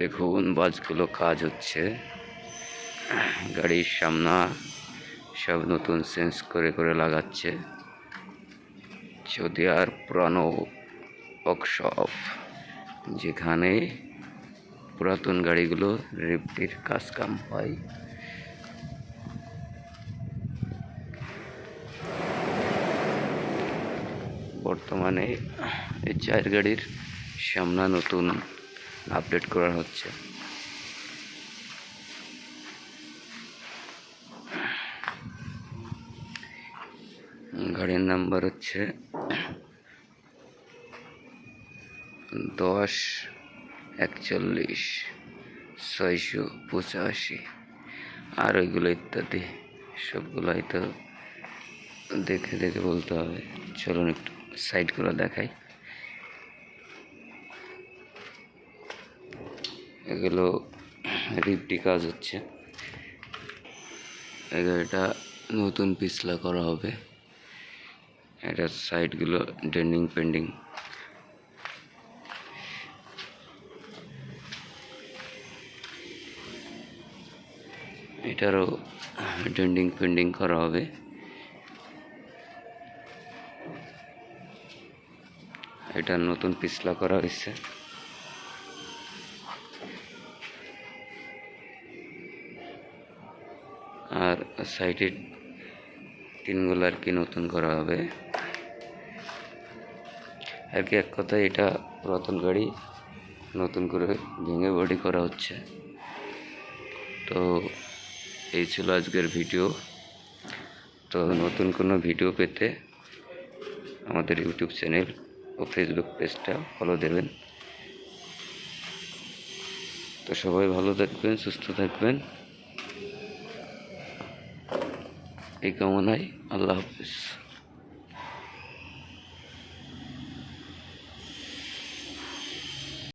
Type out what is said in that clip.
দেখুন বাসগুলো কাজ হচ্ছে। গাড়ির সামনা সব নতুন চেঞ্জ করে করে লাগাচ্ছে। যদি আর পুরানো ওয়ার্কশপ যেখানে পুরাতন গাড়িগুলো রিপটির কাজ কাম হয়। বর্তমানে এই চার গাড়ির সামনা নতুন আপডেট করা হচ্ছে। গাড়ির নাম্বার হচ্ছে দশ একচল্লিশ ছয়শো পঁচাশি। আর ওইগুলো ইত্যাদি, সবগুলোই তো দেখে দেখে বলতে হবে। চলুন একটু সাইডগুলো দেখাই। এগুলো রিপটি কাজ হচ্ছে। গাড়িটা নতুন পিছলা করা হবে। এটার সাইডগুলো ডেন্ডিং পেন্ডিং। এটারও ডেন্ডিং পেন্ডিং করা হবে। এটা নতুন পিছলা করা হয়েছে। আর সাইডের টিনগুলো আর কি নতুন করা হবে। আর কি এক কথায় এটা পুরাতন গাড়ি, নতুন করে ভেঙে বডি করা হচ্ছে। তো এই ছিল আজকের ভিডিও। তো নতুন কোনো ভিডিও পেতে আমাদের ইউটিউব চ্যানেল ও ফেসবুক পেজটা ফলো দেবেন। তো সবাই ভালো থাকবেন, সুস্থ থাকবেন। এই কামনায় আল্লাহ হাফিজ।